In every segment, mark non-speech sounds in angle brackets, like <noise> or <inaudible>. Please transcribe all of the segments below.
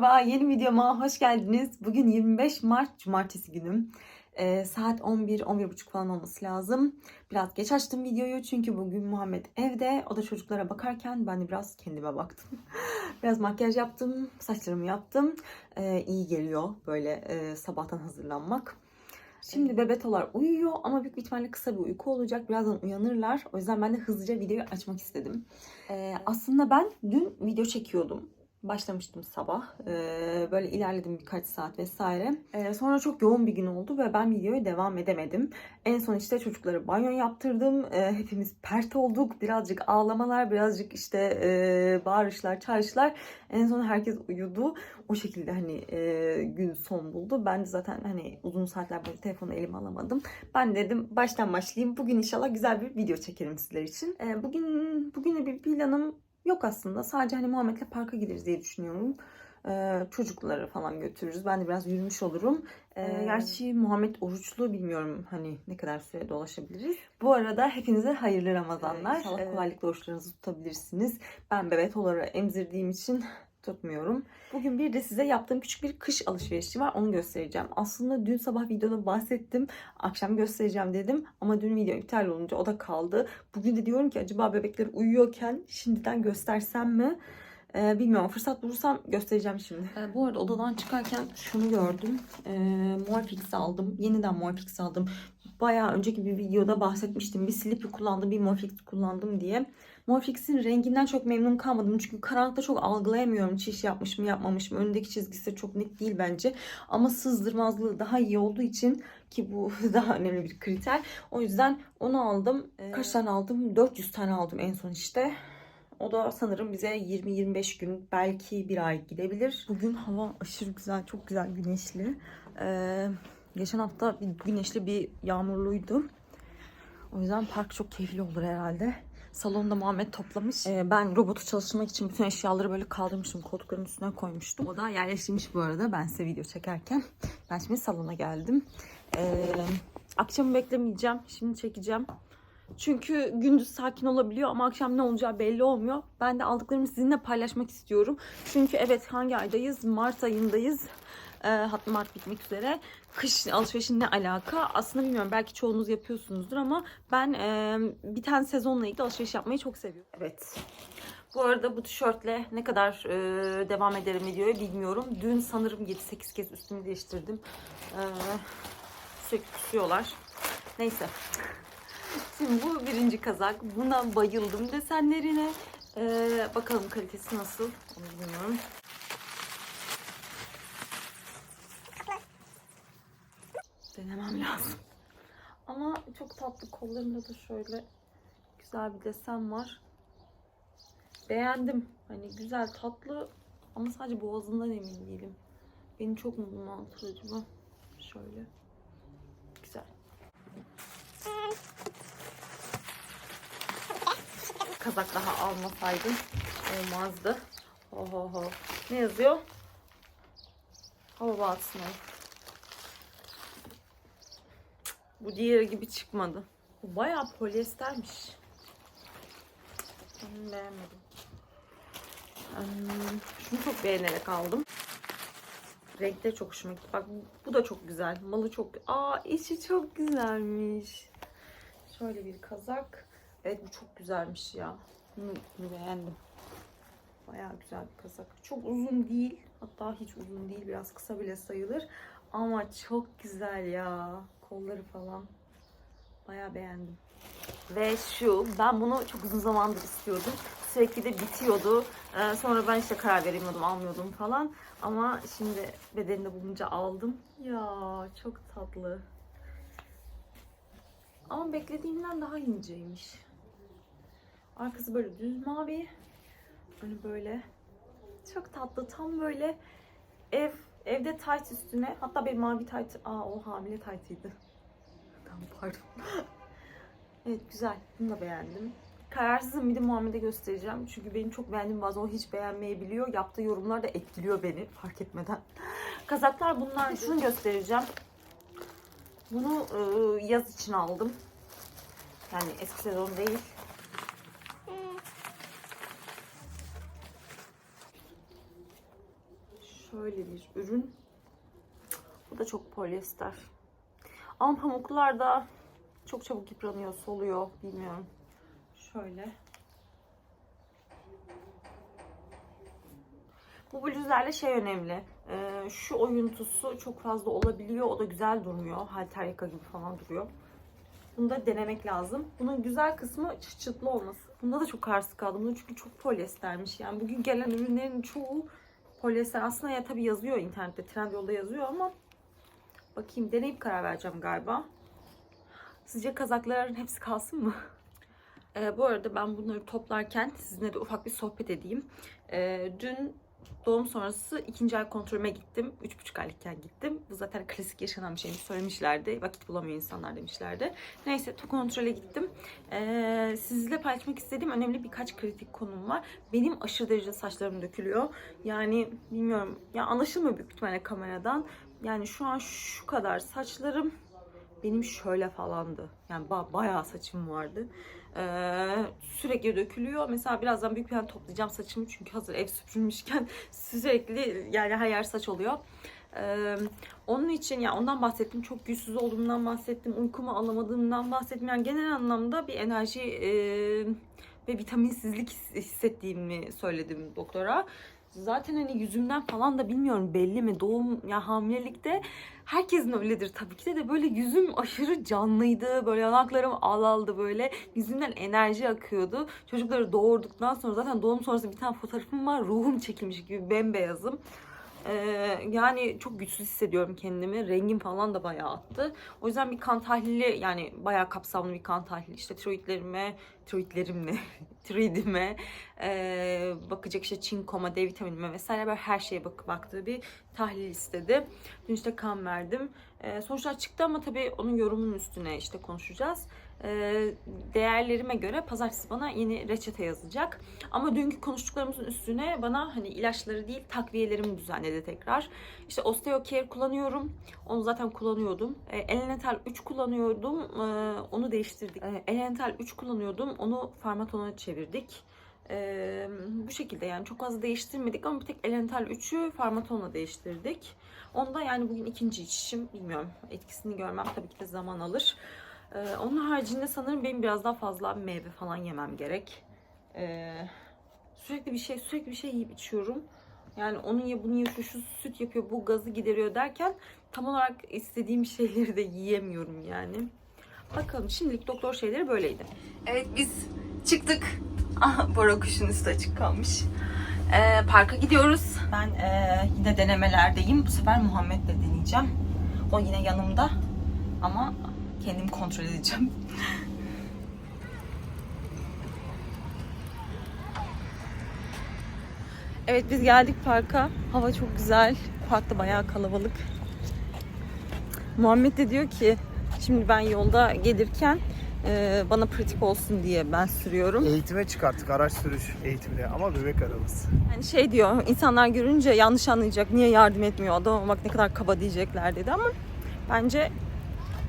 merhaba, yeni videoma hoş geldiniz. Bugün 25 Mart Cumartesi günüm. Ee, saat 11-11.30 falan olması lazım. Biraz geç açtım videoyu çünkü bugün Muhammed evde. O da çocuklara bakarken ben de biraz kendime baktım. <laughs> biraz makyaj yaptım, saçlarımı yaptım. Ee, iyi geliyor böyle e, sabahtan hazırlanmak. Şimdi bebetolar uyuyor ama büyük bir ihtimalle kısa bir uyku olacak. Birazdan uyanırlar. O yüzden ben de hızlıca videoyu açmak istedim. Ee, aslında ben dün video çekiyordum. Başlamıştım sabah. Ee, böyle ilerledim birkaç saat vesaire. Ee, sonra çok yoğun bir gün oldu ve ben videoya devam edemedim. En son işte çocuklara banyo yaptırdım. Ee, hepimiz pert olduk. Birazcık ağlamalar, birazcık işte e, bağırışlar, çağrışlar. En son herkes uyudu. O şekilde hani e, gün son buldu. Ben de zaten hani uzun saatler boyunca telefonu elime alamadım. Ben dedim baştan başlayayım. Bugün inşallah güzel bir video çekerim sizler için. Ee, bugün bugüne bir planım yok aslında. Sadece hani Muhammed'le parka gideriz diye düşünüyorum. Ee, çocukları falan götürürüz. Ben de biraz yürümüş olurum. Ee, gerçi Muhammed oruçlu bilmiyorum hani ne kadar süre dolaşabiliriz. Bu arada hepinize hayırlı Ramazanlar. İnşallah Evet. kolaylıkla oruçlarınızı tutabilirsiniz. Ben bebek olarak emzirdiğim için tutmuyorum. Bugün bir de size yaptığım küçük bir kış alışverişi var. Onu göstereceğim. Aslında dün sabah videoda bahsettim. Akşam göstereceğim dedim. Ama dün video iptal olunca o da kaldı. Bugün de diyorum ki acaba bebekler uyuyorken şimdiden göstersem mi? Ee, bilmiyorum. Fırsat bulursam göstereceğim şimdi. Ee, bu arada odadan çıkarken şunu gördüm. Ee, Morphix aldım. Yeniden Morphix aldım. Bayağı önceki bir videoda bahsetmiştim. Bir Sleepy kullandım, bir Morphix kullandım diye. Morphix'in renginden çok memnun kalmadım. Çünkü karanlıkta çok algılayamıyorum çiş yapmış mı yapmamış mı. Önündeki çizgisi çok net değil bence. Ama sızdırmazlığı daha iyi olduğu için ki bu <laughs> daha önemli bir kriter. O yüzden onu aldım. Ee, Kaç tane aldım? 400 tane aldım en son işte. O da sanırım bize 20-25 gün belki bir ay gidebilir. Bugün hava aşırı güzel, çok güzel güneşli. Ee, geçen hafta bir güneşli bir yağmurluydu. O yüzden park çok keyifli olur herhalde. Salonda Muhammed toplamış. Ee, ben robotu çalıştırmak için bütün eşyaları böyle kaldırmıştım. Koltukların üstüne koymuştum. O da yerleştirmiş bu arada ben size video çekerken. Ben şimdi salona geldim. Ee, akşamı beklemeyeceğim. Şimdi çekeceğim. Çünkü gündüz sakin olabiliyor ama akşam ne olacağı belli olmuyor. Ben de aldıklarımı sizinle paylaşmak istiyorum. Çünkü evet hangi aydayız? Mart ayındayız. Hatta Mart bitmek üzere. Kış alışverişin ne alaka? Aslında bilmiyorum. Belki çoğunuz yapıyorsunuzdur ama ben e, biten sezonla ilgili alışveriş yapmayı çok seviyorum. Evet. Bu arada bu tişörtle ne kadar e, devam ederim videoya bilmiyorum. Dün sanırım 7-8 kez üstümü değiştirdim. Ee, sürekli kusuyorlar. Neyse. Şimdi bu birinci kazak. Buna bayıldım desenlerine. Ee, bakalım kalitesi nasıl. Onu bilmiyorum. Denemem lazım. Ama çok tatlı. Kollarında da şöyle güzel bir desen var. Beğendim. Hani güzel, tatlı ama sadece boğazından emin değilim. Beni çok mu bunaltır acaba? Şöyle. Güzel. Kazak daha almasaydım olmazdı. Ho ho ho. Ne yazıyor? Hava batsın. Bu diğeri gibi çıkmadı. Bu bayağı polyestermiş. Ben beğenmedim. Şunu çok beğenerek aldım. Renkleri çok hoşuma gitti. Bak bu da çok güzel. Malı çok... Aa içi çok güzelmiş. Şöyle bir kazak. Evet bu çok güzelmiş ya. Bunu, bunu beğendim. Bayağı güzel bir kazak. Çok uzun değil. Hatta hiç uzun değil. Biraz kısa bile sayılır. Ama çok güzel ya. Kolları falan. Bayağı beğendim. Ve şu, ben bunu çok uzun zamandır istiyordum. Sürekli de bitiyordu. Ee, sonra ben işte karar veremiyordum, almıyordum falan. Ama şimdi bedeninde bulunca aldım. Ya çok tatlı. Ama beklediğimden daha inceymiş. Arkası böyle düz mavi. Önü böyle. Çok tatlı. Tam böyle ev evde tight üstüne. Hatta bir mavi tight. Aa o hamile tight'ıydı. Tamam pardon. <laughs> evet güzel. Bunu da beğendim. Kararsızım bir de Muhammed'e göstereceğim. Çünkü benim çok beğendiğim bazen o hiç beğenmeyebiliyor. Yaptığı yorumlar da etkiliyor beni fark etmeden. <laughs> Kazaklar bunlar. Şunu göstereceğim. Bunu e, yaz için aldım. Yani eski sezon değil. Şöyle bir ürün. Bu da çok polyester. Ama pamuklar da çok çabuk yıpranıyor, soluyor. Bilmiyorum. Şöyle. Bu bluzlerle şey önemli. Ee, şu oyuntusu çok fazla olabiliyor. O da güzel durmuyor. Halter yaka gibi falan duruyor. Bunu da denemek lazım. Bunun güzel kısmı çıt çıtlı olması. Bunda da çok kararsız kaldım. Bunun çünkü çok polyestermiş. Yani bugün gelen ürünlerin çoğu polyester. Aslında ya tabii yazıyor internette. Trendyol'da yazıyor ama bakayım deneyip karar vereceğim galiba. Sizce kazakların hepsi kalsın mı? Ee, bu arada ben bunları toplarken sizinle de ufak bir sohbet edeyim. Ee, dün doğum sonrası ikinci ay kontrolüme gittim. Üç buçuk aylıkken gittim. Bu zaten klasik yaşanan bir şeyini söylemişlerdi. Vakit bulamıyor insanlar demişlerdi. Neyse to kontrole gittim. Ee, sizle paylaşmak istediğim önemli birkaç kritik konum var. Benim aşırı derecede saçlarım dökülüyor. Yani bilmiyorum. Ya anlaşılmıyor büyük ihtimalle kameradan. Yani şu an şu kadar saçlarım benim şöyle falandı. Yani ba- bayağı saçım vardı. Ee, sürekli dökülüyor. Mesela birazdan büyük bir toplayacağım saçımı çünkü hazır ev süpürülmüşken <laughs> sürekli yani her yer saç oluyor. Ee, onun için yani ondan bahsettim. Çok güçsüz olduğumdan bahsettim. Uykumu alamadığımdan bahsettim. Yani genel anlamda bir enerji e, ve vitaminsizlik his- hissettiğimi söyledim doktora. Zaten hani yüzümden falan da bilmiyorum belli mi? Doğum ya hamilelikte herkesin öyledir tabii ki de de böyle yüzüm aşırı canlıydı. Böyle yanaklarım alaldı böyle. Yüzümden enerji akıyordu. Çocukları doğurduktan sonra zaten doğum sonrası bir tane fotoğrafım var. Ruhum çekilmiş gibi bembeyazım ee, yani çok güçsüz hissediyorum kendimi. Rengim falan da bayağı attı. O yüzden bir kan tahlili yani bayağı kapsamlı bir kan tahlili. İşte tiroidlerime, tiroidlerimle, <laughs> tiroidime ee, bakacak işte çinkoma, D vitaminime vesaire böyle her şeye bak baktığı bir tahlil istedi. Dün işte kan verdim. Ee, sonuçlar çıktı ama tabii onun yorumunun üstüne işte konuşacağız. Ee, değerlerime göre pazartesi bana yeni reçete yazacak. Ama dünkü konuştuklarımızın üstüne bana hani ilaçları değil takviyelerimi düzenledi tekrar. İşte Osteocare kullanıyorum. Onu zaten kullanıyordum. E, Elemental 3 kullanıyordum. E, onu değiştirdik. E, Elemental 3 kullanıyordum. Onu Farmaton'a çevirdik. Bu şekilde yani çok fazla değiştirmedik ama bir tek Elemental 3'ü Farmaton'a değiştirdik. Onda yani bugün ikinci içişim bilmiyorum. Etkisini görmem tabii ki de zaman alır. E, onun haricinde sanırım benim biraz daha fazla meyve falan yemem gerek. E, sürekli bir şey sürekli bir şey yiyip içiyorum. Yani onun ya bunu ya şu, şu süt yapıyor bu gazı gideriyor derken tam olarak istediğim <laughs> şeyleri de yiyemiyorum yani. Bakalım şimdilik doktor şeyleri böyleydi. Evet biz çıktık. <laughs> Ah Bora kuşun üstü açık kalmış. Ee, parka gidiyoruz. Ben ee, yine denemelerdeyim. Bu sefer Muhammed'le deneyeceğim. O yine yanımda. Ama kendim kontrol edeceğim. Evet biz geldik parka. Hava çok güzel. Parkta bayağı kalabalık. Muhammed de diyor ki şimdi ben yolda gelirken e, bana pratik olsun diye ben sürüyorum. Eğitime çıkarttık araç sürüş eğitimine ama bebek arabası. Yani şey diyor insanlar görünce yanlış anlayacak. Niye yardım etmiyor adama bak ne kadar kaba diyecekler dedi ama bence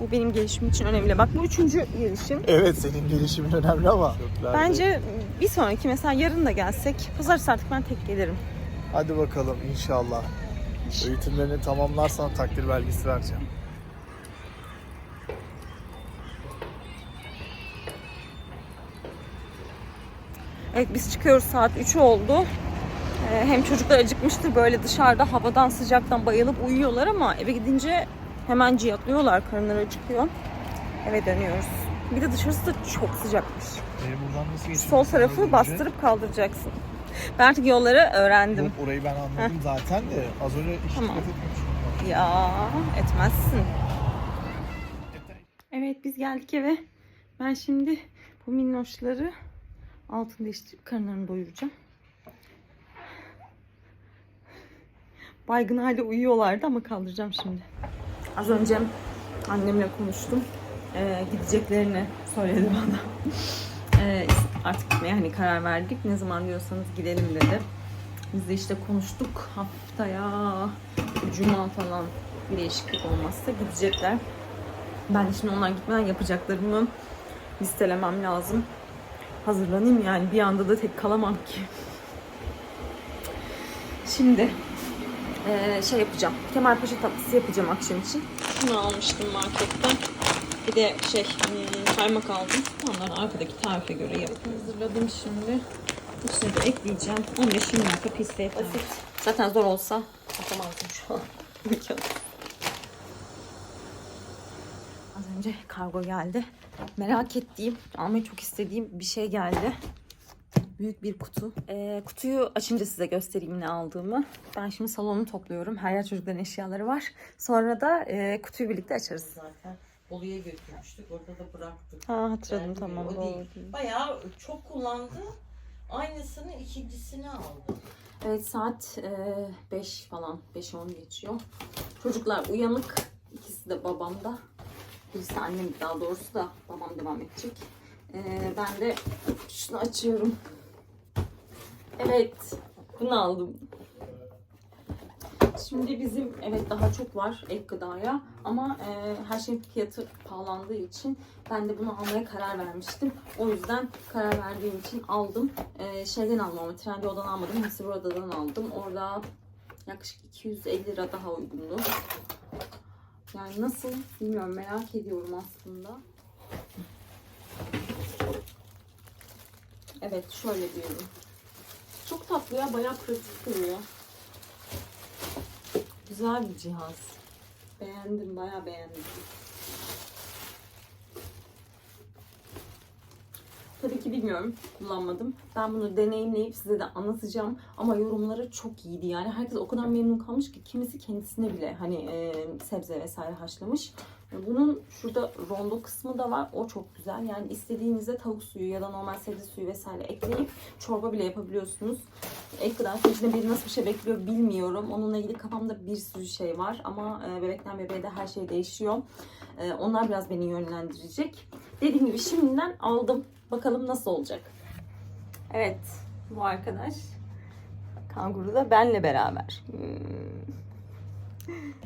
bu benim gelişim için önemli. Bak bu üçüncü gelişim. Evet senin gelişimin önemli ama. Bence bir sonraki mesela yarın da gelsek pazartesi artık ben tek gelirim. Hadi bakalım inşallah. Eğitimlerini tamamlarsan takdir belgesi vereceğim. Evet biz çıkıyoruz saat 3 oldu. Ee, hem çocuklar acıkmıştır böyle dışarıda havadan sıcaktan bayılıp uyuyorlar ama eve gidince hemen ciyatlıyorlar karınları acıkıyor. Eve dönüyoruz. Bir de dışarısı da çok sıcakmış. Ee, buradan nasıl geçiyorsun? Sol tarafı önce? bastırıp kaldıracaksın. Ben artık yolları öğrendim. Yok orayı ben anladım zaten de az önce hiç Tamam. dikkat etmemiştim. Ya etmezsin. Evet biz geldik eve. Ben şimdi bu minnoşları altını değiştirip karınlarını doyuracağım. Baygın halde uyuyorlardı ama kaldıracağım şimdi. Az önce annemle konuştum. Ee, gideceklerini söyledi bana. Ee, artık gitmeye hani karar verdik. Ne zaman diyorsanız gidelim dedi. Biz de işte konuştuk. Haftaya cuma falan bir değişiklik olmazsa gidecekler. Ben de şimdi onlar gitmeden yapacaklarımı listelemem lazım. Hazırlanayım yani bir anda da tek kalamam ki. Şimdi Ee, şey yapacağım. Kemalpaşa tatlısı yapacağım akşam için. Şunu almıştım marketten. Bir de şey hmm, kaymak aldım. Onları arkadaki tarife göre yapıp hazırladım şimdi. İçine de ekleyeceğim. 15-20 dakika piste yeter. Zaten zor olsa atamazdım şu an. <laughs> Az önce kargo geldi. Merak ettiğim, almayı çok istediğim bir şey geldi. Büyük bir kutu. Ee, kutuyu açınca size göstereyim ne aldığımı. Ben şimdi salonu topluyorum. Her yer çocukların eşyaları var. Sonra da e, kutuyu birlikte açarız. zaten. Bolu'ya götürmüştük. Orada da bıraktık. Ha hatırladım Vermiyor, tamam. o değil. Bayağı çok kullandı. Aynısını ikincisini aldı. Evet saat 5 falan 5-10 geçiyor. Çocuklar uyanık. İkisi de babamda. Birisi annem daha doğrusu da babam devam edecek. Ee, ben de şunu açıyorum. Evet bunu aldım. Şimdi bizim evet daha çok var ek gıdaya ama e, her şeyin fiyatı pahalandığı için ben de bunu almaya karar vermiştim. O yüzden karar verdiğim için aldım. E, şeyden aldım ama Trendyol'dan almadım. Hasiburada'dan aldım. Orada yaklaşık 250 lira daha uygundu. Yani nasıl bilmiyorum merak ediyorum aslında. Evet şöyle diyorum. Tatlı ya bayağı pratik duruyor. Güzel bir cihaz. Beğendim, bayağı beğendim. Tabii ki bilmiyorum, kullanmadım. Ben bunu deneyimleyip size de anlatacağım. Ama yorumları çok iyiydi yani. Herkes o kadar memnun kalmış ki kimisi kendisine bile hani e, sebze vesaire haşlamış. Bunun şurada rondo kısmı da var. O çok güzel. Yani istediğinizde tavuk suyu ya da normal sebze suyu vesaire ekleyip çorba bile yapabiliyorsunuz. Ek gıda sürecinde biri nasıl bir şey bekliyor bilmiyorum. Onunla ilgili kafamda bir sürü şey var. Ama e, bebekten bebeğe de her şey değişiyor. E, onlar biraz beni yönlendirecek. Dediğim gibi şimdiden aldım. Bakalım nasıl olacak. Evet. Bu arkadaş kanguru da benle beraber. Hmm.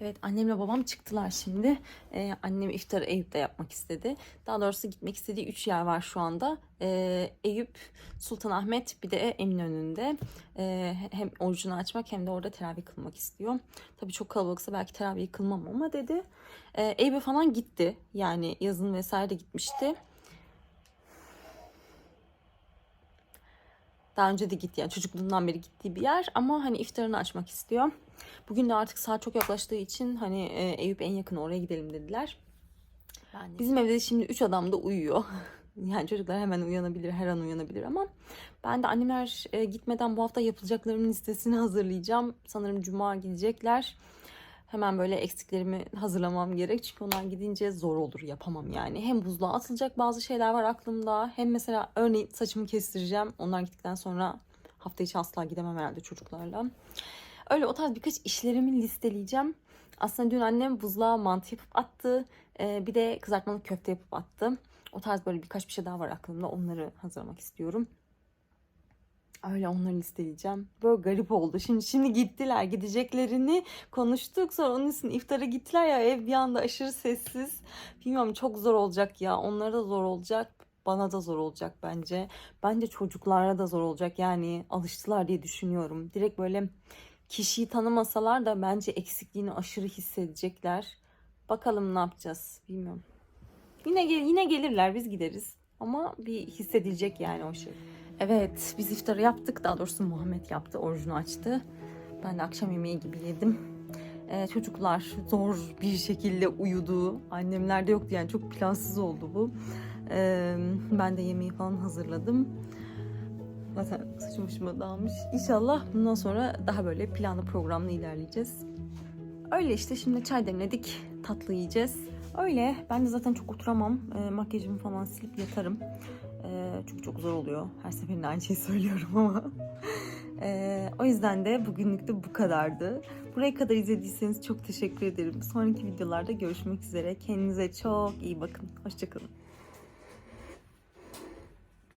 Evet annemle babam çıktılar şimdi. Ee, annem iftarı Eyüp'te yapmak istedi. Daha doğrusu gitmek istediği 3 yer var şu anda. Ee, Eyüp, Sultanahmet bir de Eminönü'nde. Ee, hem orucunu açmak hem de orada teravih kılmak istiyor. Tabii çok kalabalıksa belki teravih kılmam ama dedi. Ee, Eyüp'e falan gitti. Yani yazın vesaire gitmişti. Daha önce de gitti yani çocukluğundan beri gittiği bir yer ama hani iftarını açmak istiyor. Bugün de artık saat çok yaklaştığı için hani e, Eyüp en yakın oraya gidelim dediler. Bizim evde de şimdi 3 adam da uyuyor. <laughs> Yani çocuklar hemen uyanabilir, her an uyanabilir ama ben de annemler e, gitmeden bu hafta yapılacaklarımın listesini <laughs> hazırlayacağım. Sanırım cuma gidecekler. Hemen böyle eksiklerimi hazırlamam gerek. Çünkü onlar gidince zor olur yapamam yani. Hem buzluğa atılacak bazı şeyler var aklımda. Hem mesela örneğin saçımı kestireceğim. Onlar gittikten sonra hafta içi asla gidemem herhalde çocuklarla. Öyle o tarz birkaç işlerimi listeleyeceğim. Aslında dün annem buzluğa mantı yapıp attı. Ee, bir de kızartmalık köfte yapıp attı. O tarz böyle birkaç bir şey daha var aklımda. Onları hazırlamak istiyorum. Öyle onları listeleyeceğim. Böyle garip oldu. Şimdi şimdi gittiler. Gideceklerini konuştuk. Sonra onun için iftara gittiler ya ev bir anda aşırı sessiz. Bilmiyorum çok zor olacak ya. Onlara da zor olacak. Bana da zor olacak bence. Bence çocuklara da zor olacak. Yani alıştılar diye düşünüyorum. Direkt böyle kişiyi tanımasalar da bence eksikliğini aşırı hissedecekler. Bakalım ne yapacağız bilmiyorum. Yine yine gelirler biz gideriz. Ama bir hissedilecek yani o şey. Evet biz iftarı yaptık. Daha doğrusu Muhammed yaptı. Orucunu açtı. Ben de akşam yemeği gibi yedim. Ee, çocuklar zor bir şekilde uyudu. Annemler de yoktu yani çok plansız oldu bu. Ee, ben de yemeği falan hazırladım. Zaten saçım başıma dağılmış. İnşallah bundan sonra daha böyle planlı programlı ilerleyeceğiz. Öyle işte şimdi çay demledik. Tatlı yiyeceğiz. Öyle. Ben de zaten çok oturamam. E, makyajımı falan silip yatarım. E, çünkü çok zor oluyor. Her seferinde aynı şeyi <laughs> söylüyorum ama. E, o yüzden de bugünlük de bu kadardı. Buraya kadar izlediyseniz çok teşekkür ederim. Sonraki videolarda görüşmek üzere. Kendinize çok iyi bakın. Hoşçakalın.